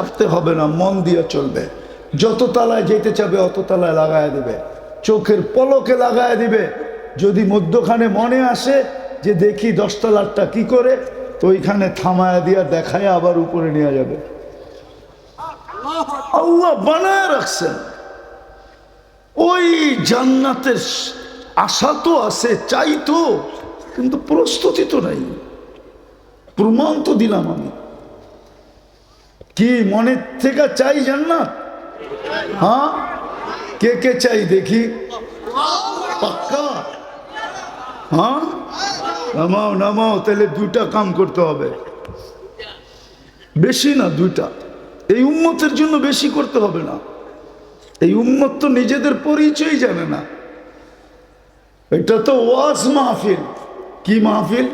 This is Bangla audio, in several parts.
চাপতে হবে না, মন দিয়ে চলবে। যত তালায় যেতে চাবে, অত তালায় লাগায় দিবে। চোখের পলকে লাগায় দিবে। যদি মধ্যখানে মনে আসে যে দেখি দশতলারটা কি করে, তো ওইখানে থামায় দিয়া দেখায় আবার উপরে নিয়ে যাবে। বানায় রাখছেন। ওই জান্নাতের আশা তো আছে, চাই তো, কিন্তু প্রস্তুতি তো নাই। প্রমাণ তো দিলাম আমি। কি মনের থেকে চাই জান্নাত? হ্যাঁ? কে কে চাই দেখি? পাক্কা? হ্যাঁ? নামাও নামাও, তাহলে দুইটা কাম করতে হবে। বেশি না দুইটা। এই উম্মতের জন্য বেশি করতে হবে না। এই উম্মত তো নিজেদের পরিচয় জানে না। এটা তো ওয়াজ মাহফিল। কি মাহফিল?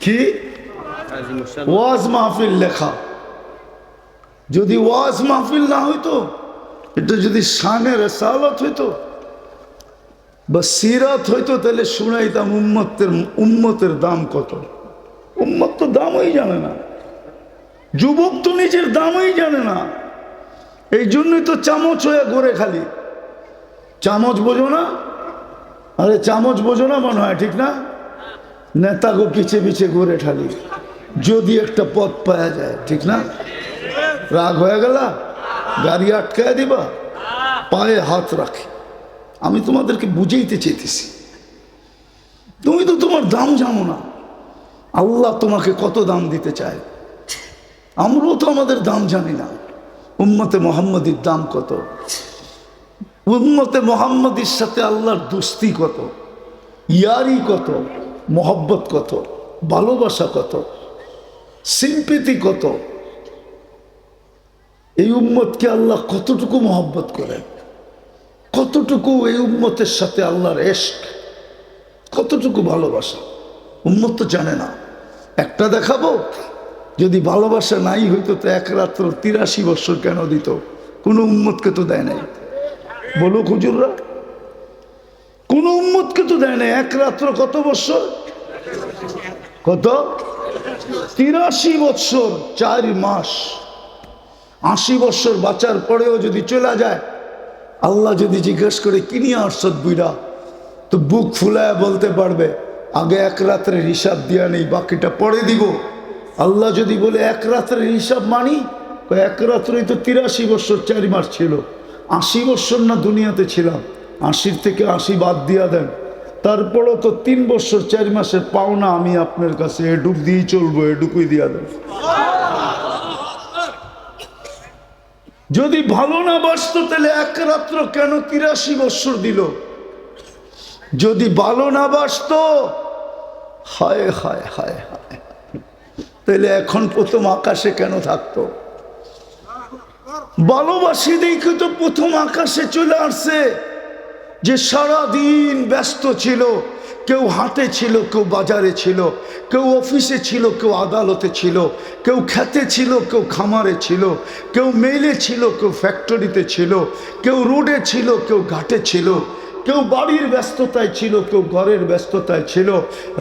কি? ওয়াজ মাহফিল লেখা। যদি ওয়াজ মাহফিল না হইতো, এটা যদি শানে রেসালত হইতো বা সিরাত হইতো, তাহলে শুনাইতাম উম্মতের উম্মতের দাম কত? উম্মত তো দামই জানে না। যুবক তো নিজের দামই জানে না। এই জন্যই তো চামচ হয়ে ঘোরে খালি। চামচ বোঝো না? আরে চামচ বোঝো না মনে হয়, ঠিক না? নেতাগো পিছে পিছে ঘুরে ঠালি যদি একটা পথ পাওয়া যায়, ঠিক না? রাগ হয়ে গেল? গাড়ি আটকায় দিবা? পায়ে হাত রাখে। আমি তোমাদেরকে বুঝাইতে চেয়েছি তুমি তো তোমার দাম জানো না। আল্লাহ তোমাকে কত দাম দিতে চায়? আমরাও তো আমাদের দাম জানি না। উম্মতে মোহাম্মদীর দাম কত? উম্মতে মোহাম্মদীর সাথে আল্লাহর দুস্তি কত? ইয়ারি কত? মোহব্বত কত? ভালোবাসা কত? সিম্পিতি কত? এই উম্মতকে আল্লাহ কতটুকু মহব্বত করেন? কতটুকু এই উম্মতের সাথে আল্লাহর এশক? কতটুকু ভালোবাসা? উম্মত তো জানে না। একটা দেখাবো? যদি ভালোবাসা নাই হইতো তো এক রাত্র তিরাশি বছর কেন দিত? কোনো উম্মতকে তো দেয় নাই। বলো খুজুররা কোন উম্মতকে তো দেয় নাই। এক রাত্র কত বছর? কত? তিরাশি বছর, চার মাস। আশি বছর বাঁচার পরেও যদি চলে যায়, আল্লাহ যদি জিজ্ঞেস করে, কি নিয়ে আসছত বুইরা তো বুক ফুলায় বলতে পারবে, আগে এক রাত্রের হিসাব দেওয়া নেই, বাকিটা পরে দিব। আল্লাহ যদি বলে, এক রাত্রের হিসাব মানি? এক রাত্রেই তো তিরাশি বছর, চারি মাস ছিল। আশি বছর না দুনিয়াতে ছিলাম। আশির থেকে আশি বাদ দিয়া দেন। তারপরও তো তিন বছর, চার মাসের পাওনা আমি আপনার কাছে, এডুক দিয়েই চলবো, এডুকুই দিয়া দেন। যদি ভালো না বাসতো তাহলে এক রাত্র কেন তিরাশি বৎসর দিল? যদি ভালো না বাসতো হায় হায় হায় হায়, তাহলে এখন প্রথম আকাশে কেন থাকতো? ভালোবাসি দেখে তো প্রথম আকাশে চলে আসছে, যে সারা দিন ব্যস্ত ছিল। কেউ হাটে ছিল কেউ বাজারে ছিল কেউ অফিসে ছিল কেউ আদালতে ছিল কেউ খেতে ছিল কেউ খামারে ছিল কেউ মেলে ছিল কেউ ফ্যাক্টরিতে ছিল কেউ রোডে ছিল কেউ ঘাটে ছিল কেউ বাড়ির ব্যস্ততায় ছিল কেউ ঘরের ব্যস্ততায় ছিল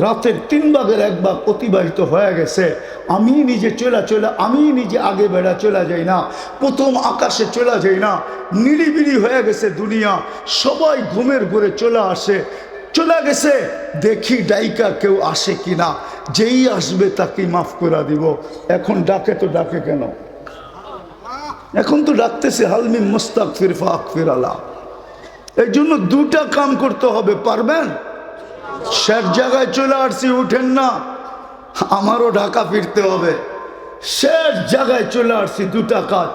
রাতের তিন ভাগের এক ভাগ অতিবাহিত হয়ে গেছে আমি নিজে চলে চলে আমি নিজে আগে বেড়া চলে যাই না প্রথম আকাশে চলে যাই না নিরিবিলি হয়ে গেছে দুনিয়া সবাই ঘুমের ঘুরে চলে আসে চলে গেছে। দেখি ডাইকা কেউ আসে কিনা। যেই আসবে তাকে মাফ করে দিব। এখন ডাকে তো ডাকে কেন? এখন তো ডাকতেছে হালমি মোস্তাক ফিরফা ফির আলা। এই জন্য দুটা কাম করতে হবে, পারবেন? শেষ জায়গায় চলে আসছি, উঠেন না। আমারও ঢাকা ফিরতে হবে। শেষ জায়গায় চলে আসছি, দুটা কাজ।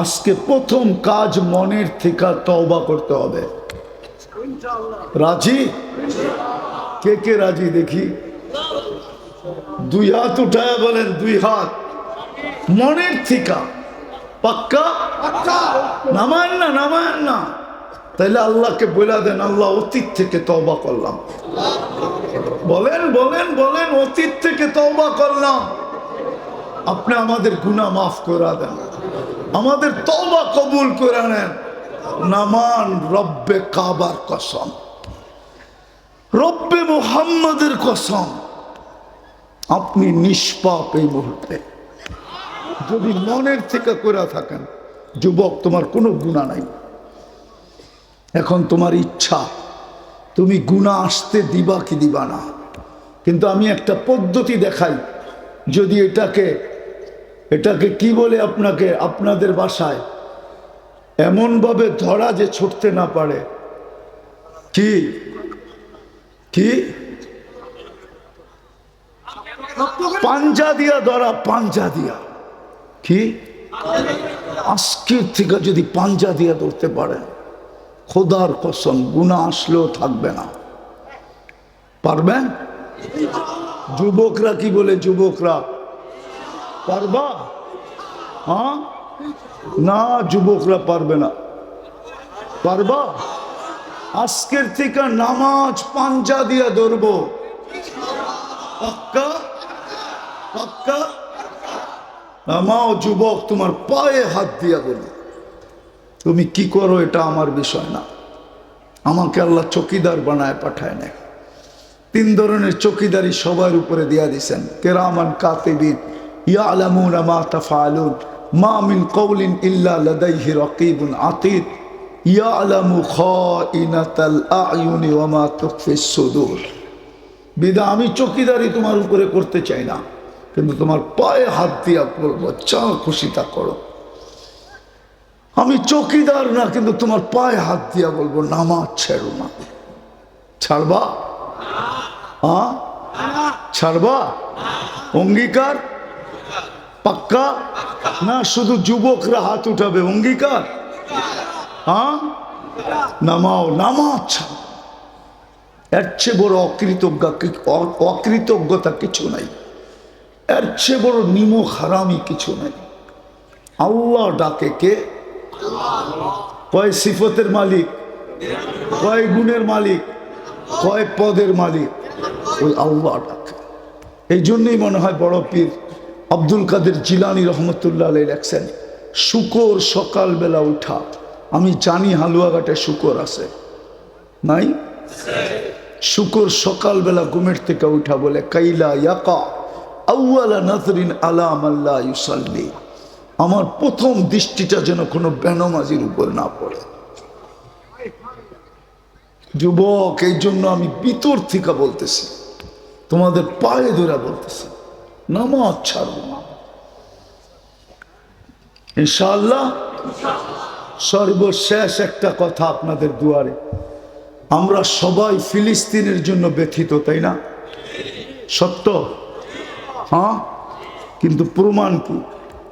আজকে প্রথম কাজ মনের থেকে তওবা করতে হবে। রাজি? কে কে রাজি দেখি? দুই হাত উঠায় বলেন দুই হাত। মনের থিকা। পাক্কা? নামায়েন না নামায়েন না। তাইলে আল্লাহকে বলে দেন আল্লাহ অতীত থেকে তবা করলাম। বলেন বলেন বলেন অতীত থেকে তবা করলাম। আপনি আমাদের গুনাহ মাফ করা দেন। আমাদের তওবা কবুল করে নেন। নামান রব্বে কাবার কসম। রব্বে মোহাম্মদের কসম। আপনি নিষ্পাপ এই মুহূর্তে। যদি মনের থেকে করে থাকেন, যুবক, তোমার কোনো গুণা নাই। এখন তোমার ইচ্ছা, তুমি গুণা আসতে দিবা কি দিবা না। কিন্তু আমি একটা পদ্ধতি দেখাই, যদি এটাকে এটাকে কি বলে আপনাকে, আপনাদের বাসায়? এমনভাবে ধরা যে ছুটতে না পারে। কি? কি? পাঞ্জা দিয়া ধরা, পাঞ্জা দিয়া। কি? আজকের থেকে যদি পাঞ্জা দিয়া ধরতে পারেন খোদার কসম গুণা আসলেও থাকবে না। পারবেন যুবকরা কি বলে, যুবকরা? পারবা? হ্যাঁ? না, যুবকরা পারবে না। পারবা? আজকের থেকে নামাজ পাঞ্জা দিয়া ধরবো। নামাও যুবক, তোমার পায়ে হাত দিয়া বলি। তুমি কি করো এটা আমার বিষয় না। আমাকে আল্লাহ চকিদার বানায় পাঠায় না তিন ধরনের চকিদারি সবার উপরে দিয়া দিছেন। কেরামান কাতিবিন ইয়ালামুন মা তাফালুন। মা মিন কওলিন ইল্লা বিদা আমি চকিদারি তোমার উপরে করতে চাই না, কিন্তু তোমার পায়ে হাত দিয়া করব যা খুশি তা করো। আমি চকিদার না, কিন্তু তোমার পায়ে হাত দিয়া বলব, নামাজ ছেড়ো না। ছাড়বা? হ্যাঁ ছাড়বা? অঙ্গীকার? পাক্কা? না, শুধু যুবকরা হাত উঠাবে, অঙ্গীকার? হ্যাঁ? নামাও ছাড়ো। এর চেয়ে বড় অকৃতজ্ঞ অকৃতজ্ঞতা কিছু নাই। এর চেয়ে বড় নিমক হারামি কিছু নাই। আল্লাহ ডাকে কে? কয় সিফতের মালিক? কয় গুণের মালিক? কয় পদের মালিক? ওই আল্লাহ ডাকে। এই জন্যই মনে হয় বড় পীর আব্দুল কাদের জিলানি রহমতুল্লাহ আলাই লেখছেন, শুকর সকালবেলা উঠা। আমি জানি হালুয়াঘাটে শুকর আছে। নাই? শুকর সকালবেলা ঘুমের থেকে উঠা বলে, কাইলা ইয়াকা আউয়ালা নাজরিন আলাম আল্লাহ ইউসাল্লি। আমার প্রথম দৃষ্টিটা যেন কোনো বেনমাজির উপর না পড়ে। যুবক এই জন্য আমি ভিতর থেকে বলতেছি। তোমাদের পায়ে ধরে বলতেছি। নামাজ ছাড়বো না। ইনশাআল্লাহ সর্বশেষ একটা কথা আপনাদের দুয়ারে। আমরা সবাই ফিলিস্তিনের জন্য ব্যথিত, তাই না? সত্য? হ্যাঁ? কিন্তু প্রমাণ কি?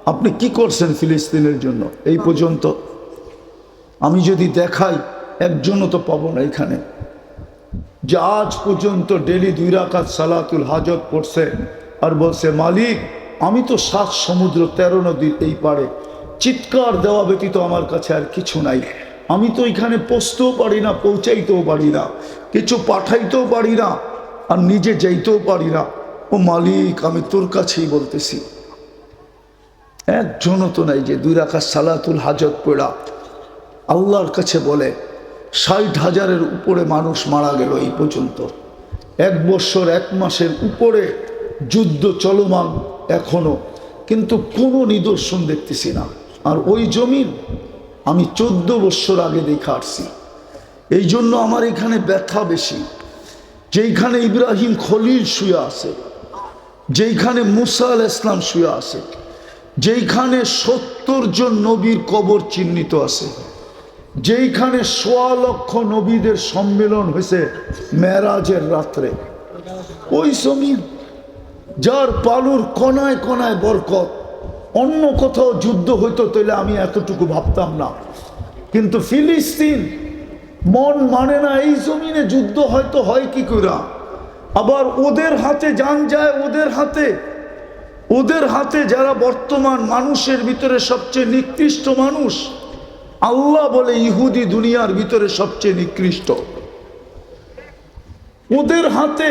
আপনি কি করছেন ফিলিস্তিনের জন্য? এই পর্যন্ত আমি যদি দেখাই, একজনও তো পাবো না এখানে। যে আজ পর্যন্ত ডেলি দুই রাকাত সালাতুল হাজত পড়ছে আর বলছে, মালিক, আমি তো সাত সমুদ্র, তেরো নদীর এই পারে চিৎকার দেওয়া ব্যতীত আমার কাছে আর কিছু নাই। আমি তো এখানে পৌঁছতেও পারি না, পৌঁছাইতেও পারি না, কিছু পাঠাইতেও পারি না, আর নিজে যাইতেও পারি না। ও মালিক, আমি তোর কাছেই বলতেছি। একজনও তো নাই যে দুই রাখা সালাতুল হাজত পেড়া। আল্লাহর কাছে বলে, ষাট হাজারের উপরে মানুষ মারা গেল এই পর্যন্ত। এক বৎসর এক মাসের উপরে যুদ্ধ চলমান এখনও, কিন্তু কোনো নিদর্শন দেখতেছি না। আর ওই জমিন আমি চোদ্দ বৎসর আগে দেখে আসছি। এই জন্য আমার এখানে ব্যথা বেশি। যেইখানে ইব্রাহিম খলিল শুয়ে আছে, যেইখানে মুসা আল ইসলাম শুয়ে আছে, যেইখানে সত্তর জন নবীর কবর চিহ্নিত আছে, যেইখানে সোয়া লক্ষ নবীদের সম্মেলন হয়েছে মেরাজের রাত্রে, ওই জমিন যার পালুর কনায় কনায় বরকত, অন্য কোথাও যুদ্ধ হইতো তাহলে আমি এতটুকু ভাবতাম না। কিন্তু ফিলিস্তিন মন মানে না, এই জমিনে যুদ্ধ হয়তো হয় কি করে আবার ওদের হাতে যান যায়, ওদের হাতে। ওদের হাতে যারা বর্তমান মানুষের ভিতরে সবচেয়ে নিকৃষ্ট মানুষ, আল্লাহ বলে ইহুদি দুনিয়ার ভিতরে সবচেয়ে নিকৃষ্ট। ওদের হাতে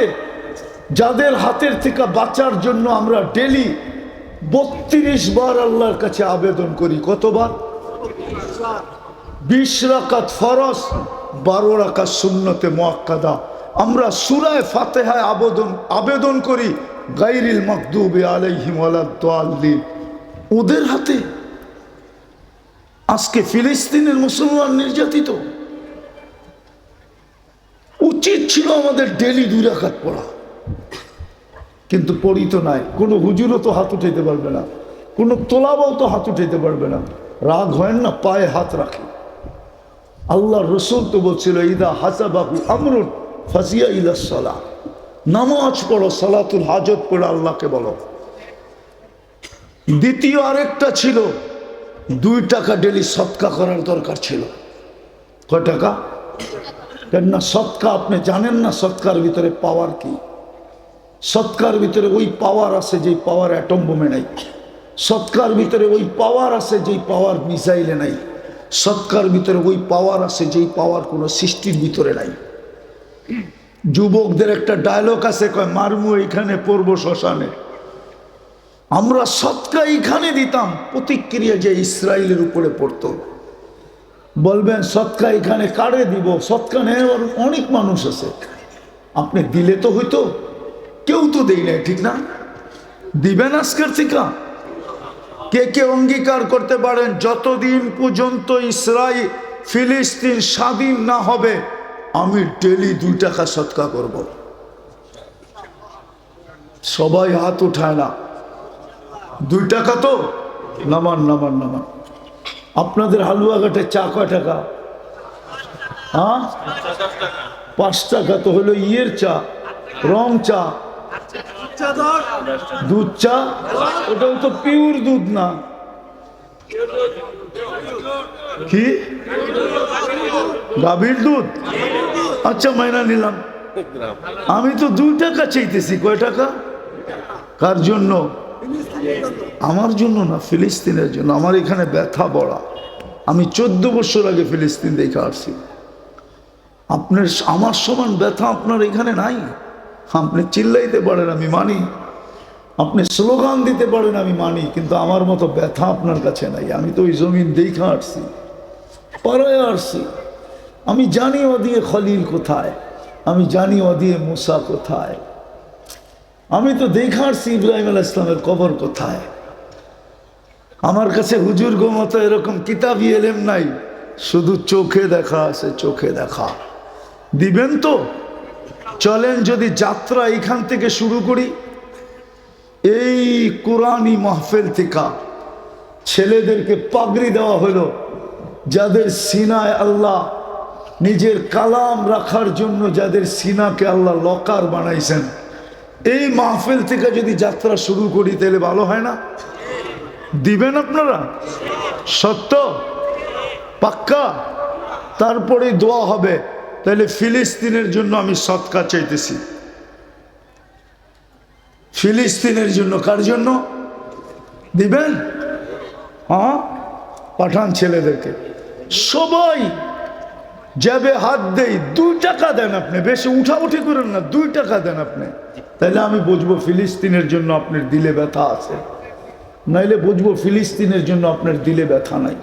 যাদের হাতের থেকে বাঁচার জন্য আমরা ডেলি বত্রিশ বার আল্লাহর কাছে আবেদন করি। কতবার? বিশ রাকাত ফরস বারো রাকাত শূন্যতে মোয়াক্কাদা আমরা সুরায় ফাতেহায় আবেদন আবেদন করি গাইরিল মকদুবে আলাইহিম আলাদ্দাল্লিন ওদের হাতে। আজকে ফিলিস্তিনের মুসলমান নির্যাতিত। উচিত ছিল আমাদের ডেলি দুই রাখাত পড়া। কিন্তু পড়ি তো নাই। কোনো হুজুরও তো হাত উঠাইতে পারবে না। কোনো তোলাবাও তো হাত উঠাইতে পারবে না। রাগ হয় না, পায়ে হাত রাখে। আল্লাহ রসুল তো বলছিল, ইদা হাসাবাহু আমরুন ফাসিয়া ইলা সালা। নামাজ পড়ো, সালাতুল হাজত পড়ো আল্লাহকে বলো। দ্বিতীয় আরেকটা ছিল, দুই টাকা ডেলি সৎকা করার দরকার ছিল। কয় টাকা? কেননা সৎকা আপনি জানেন না, সৎকার ভিতরে পাওয়ার কি? সৎকার ভিতরে ওই পাওয়ার আছে যেই পাওয়ার অ্যাটম বোমে নাই। সৎকার ভিতরে ওই পাওয়ার আছে যেই পাওয়ার মিসাইলে নাই। সৎকার ভিতরে ওই পাওয়ার আছে যেই পাওয়ার কোনো সৃষ্টির ভিতরে নাই। যুবকদের একটা ডায়লগ আছে, কয়, মারমু এখানে পড়ব শ্মশানে। আমরা সৎকা এইখানে দিতাম, প্রতিক্রিয়া যে ইসরায়েলের উপরে পড়তো। বলবেন, সৎকা এখানে কারে দিব? সৎকা নেওয়ার অনেক মানুষ আছে। আপনি দিলে তো হইতো কেউ তো দেই নাই, ঠিক না? দিবেন আজকের থেকে? কে কে অঙ্গীকার করতে পারেন? যতদিন পর্যন্ত ইসরায়েল ফিলিস্তিন স্বাধীন না হবে, আমি ডেলি দুই টাকা সৎকা করব। সবাই হাত উঠায় না। দুই টাকা তো? নামান নামান নামান। আপনাদের হালুয়াঘাটে চা কয় টাকা? হ্যাঁ? পাঁচ টাকা তো হলো ইয়ের চা, রং চা। দুধ চা? ওটাও তো পিওর দুধ না। কি? গাভীর দুধ? আচ্ছা মাইনা নিলাম। আমি তো দুই টাকা চাইতেছি। কয় টাকা? কার জন্য? আমার জন্য না, ফিলিস্তিনের জন্য। আমার এখানে ব্যথা বড়া। আমি চোদ্দ বছর আগে ফিলিস্তিন দেখে আসছি। আপনার, আমার সমান ব্যথা আপনার এখানে নাই? আপনি চিল্লাইতে পারেন, আমি মানি। আপনি স্লোগান দিতে পারেন, আমি মানি, কিন্তু আমার মতো ব্যথা আপনার কাছে নাই। আমি তো ওই জমিন দেখে আসছি, পাড়ায় আসছি। আমি জানি ও দিয়ে খলিল কোথায়, আমি জানি ও দিয়ে মুসা কোথায়। আমি তো দেখে আসছি ইব্রাহিম আল ইসলামের কবর কোথায়। আমার কাছে হুজুর গো মতো এরকম কিতাবই এলেম নাই, শুধু চোখে দেখা আছে, চোখে দেখা। দিবেন তো? চলেন যদি যাত্রা এখান থেকে শুরু করি। এই কোরআনই মাহফেল থেকে ছেলেদেরকে পাগড়ি দেওয়া হলো, যাদের সিনায় আল্লাহ নিজের কালাম রাখার জন্য যাদের সিনাকে আল্লাহ লকার বানাইছেন। এই মাহফিল থেকে যদি যাত্রা শুরু করি, তাহলে ভালো হয় না? দিবেন আপনারা? সত্য? পাক্কা? তারপরে দোয়া হবে। তাহলে ফিলিস্তিনের জন্য আমি সৎকা চাইতেছি। ফিলিস্তিনের জন্য কার জন্য? দিবেন? হ্যাঁ? পাঠান ছেলেদেরকে। সবাই যাবে হাত দেই, দুই টাকা দেন আপনি, বেশি উঠাউঠি করেন না, দুই টাকা দেন আপনি। তাহলে আমি বুঝব ফিলিস্তিনের জন্য আপনার দিলে ব্যথা আছে। নাইলে বুঝব ফিলিস্তিনের জন্য আপনার দিলে ব্যথা নাই।